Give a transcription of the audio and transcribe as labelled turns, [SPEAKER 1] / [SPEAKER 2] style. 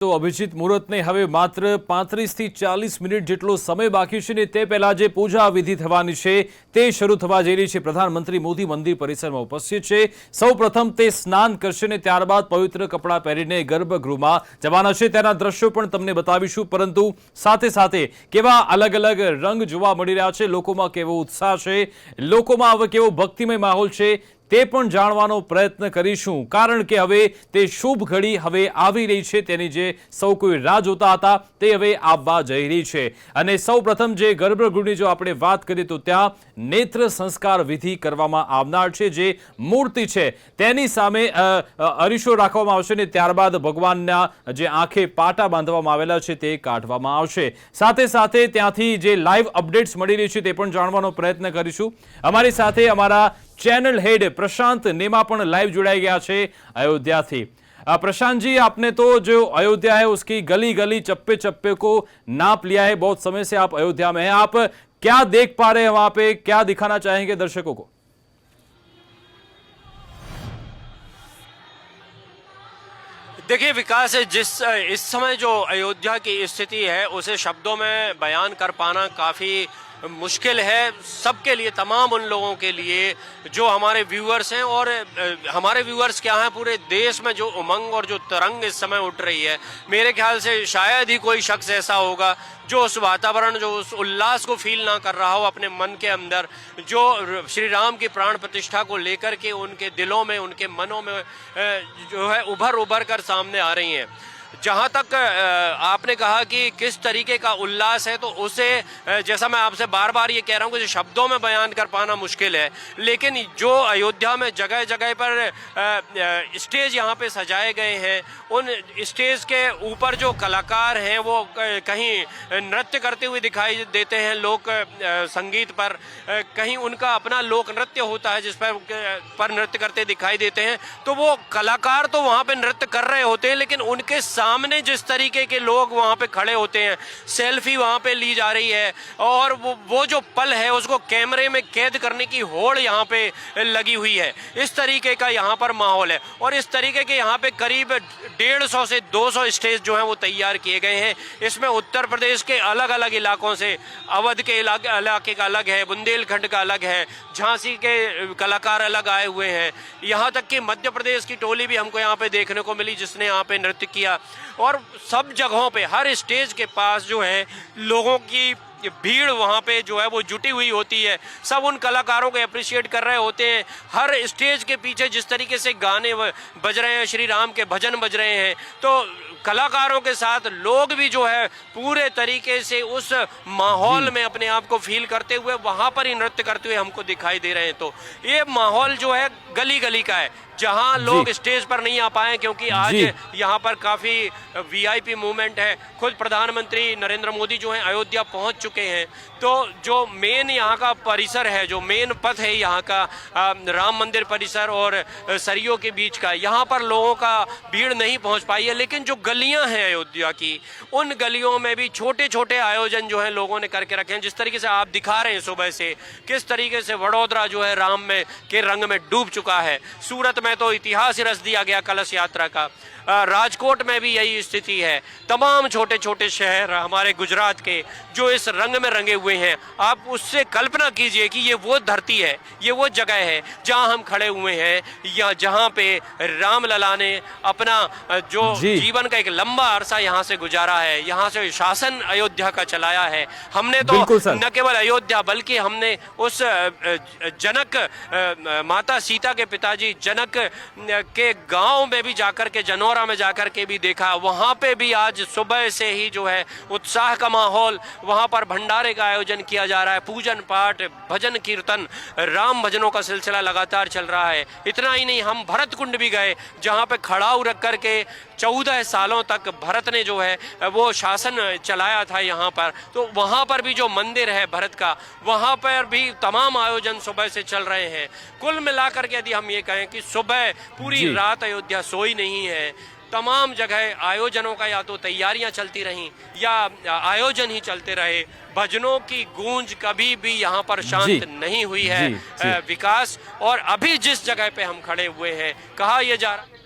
[SPEAKER 1] તો અભિજીત મુહૂર્તને હવે માત્ર પાંત્રીસથી ચાલીસ મિનિટ જેટલો સમય બાકી છે ને તે પહેલાં જે પૂજા વિધિ થવાની છે તે શરૂ થવા જઈ રહી છે. પ્રધાનમંત્રી મોદી મંદિર પરિસરમાં ઉપસ્થિત છે. સૌપ્રથમ તે સ્નાન કરશે ને ત્યારબાદ પવિત્ર કપડાં પહેરીને ગર્ભગૃહમાં જવાના છે. તેના દ્રશ્યો પણ તમને બતાવીશું. પરંતુ સાથે સાથે કેવા અલગ અલગ રંગ જોવા મળી રહ્યા છે, લોકોમાં કેવો ઉત્સાહ છે, લોકોમાં હવે કેવો ભક્તિમય માહોલ છે તે પણ જાણવાનો પ્રયત્ન કરીશું. કારણ કે હવે તે શુભ ઘડી હવે આવી રહી છે. તેની જે સૌ કોઈ રાહ જોતા હતા તે હવે આવવા જઈ રહી છે. અને સૌ પ્રથમ જે ગર્ભગૃહની જો આપણે વાત કરીએ તો ત્યાં નેત્ર સંસ્કાર વિધિ કરવામાં આવનાર છે. જે મૂર્તિ છે તેની સામે અ, અ, રાખવામાં આવશે ને ત્યારબાદ ભગવાનના જે આંખે પાટા બાંધવામાં આવેલા છે તે કાઢવામાં આવશે. સાથે સાથે ત્યાંથી જે લાઈવ અપડેટ્સ મળી રહી છે તે પણ જાણવાનો પ્રયત્ન કરીશું. અમારી સાથે અમારા चैनल हेड प्रशांत नेमा लाइव जुड़ाया गया है अयोध्या प्रशांत जी आपने तो जो अयोध्या है उसकी गली गली चप्पे चप्पे को नाप लिया है बहुत समय से आप अयोध्या में हैं आप क्या देख पा रहे हैं वहाँ पे क्या दिखाना चाहेंगे दर्शकों को
[SPEAKER 2] देखिए, विकास, जिस, इस समय जो अयोध्या की स्थिति है, उसे शब्दों में बयान कर पाना काफ़ी मुश्किल है सबके लिए, तमाम उन लोगों के लिए जो हमारे व्यूअर्स हैं और हमारे व्यूअर्स क्या हैं? पूरे देश में जो उमंग और जो तरंग इस समय उठ रही है। मेरे ख्याल से शायद ही कोई शख्स ऐसा होगा जो उस वातावरण, जो उस उल्लास को फील ना कर रहा हो अपने मन के अंदर, जो श्री राम की प्राण प्रतिष्ठा को लेकर के उनके दिलों में, उनके मनों में जो है उभर उभर कर सामने आ रही हैं। जहाँ तक आपने कहा कि किस तरीके का उल्लास है तो उसे जैसा मैं आपसे बार बार ये कह रहा हूँ कि शब्दों में बयान कर पाना मुश्किल है, लेकिन जो अयोध्या में जगह जगह पर स्टेज यहाँ पे सजाए गए हैं, उन स्टेज के ऊपर जो कलाकार हैं, वो कहीं नृत्य करते हुए दिखाई देते हैं लोक संगीत पर कहीं उनका अपना लोक नृत्य होता है, जिस पर पर नृत्य करते दिखाई देते हैं तो वो कलाकार तो वहाँ पे नृत्य कर रहे होते हैं, लेकिन उनके सामने जिस तरीके के लोग वहाँ पे खड़े होते हैं, सेल्फी वहाँ पे ली जा रही है, और वो वो जो पल है, उसको कैमरे में कैद करने की होड़ यहाँ पे लगी हुई है। इस तरीके का यहाँ पर माहौल है, और इस तरीके के यहाँ पे करीब डेढ़ सौ से दो सौ स्टेज जो हैं, वो तैयार किए गए हैं। इसमें उत्तर प्रदेश के अलग अलग इलाकों से, अवध के इलाके इलाके का अलग है, बुंदेलखंड का अलग है, झांसी के कलाकार अलग आए हुए हैं। यहाँ तक कि मध्य प्रदेश की टोली भी हमको यहाँ पे देखने को मिली, जिसने यहाँ पे नृत्य किया। और सब जगहों पे, हर स्टेज के पास जो है, लोगों की भीड़ वहाँ पे जो है, वो जुटी हुई होती है। सब उन कलाकारों को अप्रिशिएट कर रहे होते हैं। हर स्टेज के पीछे जिस तरीके से गाने बज रहे हैं, श्री राम के भजन बज रहे हैं तो कलाकारों के साथ लोग भी जो है, पूरे तरीके से उस माहौल में अपने आप को फील करते हुए, वहाँ पर ही नृत्य करते हुए हमको दिखाई दे रहे हैं। तो ये माहौल जो है गली गली का है। जहाँ लोग स्टेज पर नहीं आ पाए क्योंकि आज। यहाँ पर काफ़ी वीआईपी मूवमेंट है। खुद प्रधानमंत्री नरेंद्र मोदी जो है अयोध्या पहुँच चुके हैं। तो जो मेन यहाँ का परिसर है जो मेन पथ है यहाँ का राम मंदिर परिसर और सरियों के बीच का यहाँ पर लोगों का भीड़ नहीं पहुँच पाई है। लेकिन जो गलियाँ हैं अयोध्या की उन गलियों में भी छोटे छोटे आयोजन जो है लोगों ने करके रखे हैं। जिस तरीके से आप दिखा रहे हैं सुबह से किस तरीके से वडोदरा जो है राम में के रंग में डूब चुका है। सूरत में तो इतिहास रच दिया गया कलश यात्रा का। राजकोट में भी यही स्थिति है। तमाम छोटे छोटे शहर हमारे गुजरात के जो इस रंग में रंगे हुए हैं आप उससे कल्पना कीजिए कि ये वो धरती है ये वो जगह है जहाँ हम खड़े हुए हैं या जहाँ पे राम लला ने अपना जो
[SPEAKER 1] जी।
[SPEAKER 2] जीवन का एक लंबा अरसा यहाँ से गुजारा है यहाँ से शासन अयोध्या का चलाया है। हमने तो न केवल अयोध्या बल्कि हमने उस जनक माता सीता के पिताजी जनक के गाँव में भी जाकर के जनौरा में जाकर के भी देखा। वहाँ पे भी आज सुबह से ही जो है उत्साह का माहौल वहाँ पर भंडारे का आयोजन किया जा रहा है। पूजन पाठ, भजन कीर्तन, राम भजनों का सिलसिला लगातार चल रहा है। इतना ही नहीं, हम भरत कुंड भी गए, जहाँ पे खड़ाऊ रख करके चौदह सालों तक भरत ने जो है, वो शासन चलाया था यहाँ पर। तो वहाँ पर भी जो मंदिर है भरत का, वहाँ पर भी तमाम आयोजन सुबह से चल रहे हैं। कुल मिलाकर के यदि हम ये कहें कि सुबह पूरी रात अयोध्या सोई नहीं है। तमाम जगह आयोजनों का या तो तैयारियाँ चलती रहीं या आयोजन ही चलते रहे। भजनों की गूंज कभी भी यहाँ पर शांत नहीं हुई है
[SPEAKER 1] जी, जी।
[SPEAKER 2] विकास। और अभी जिस जगह पे हम खड़े हुए हैं कहा यह जा रहा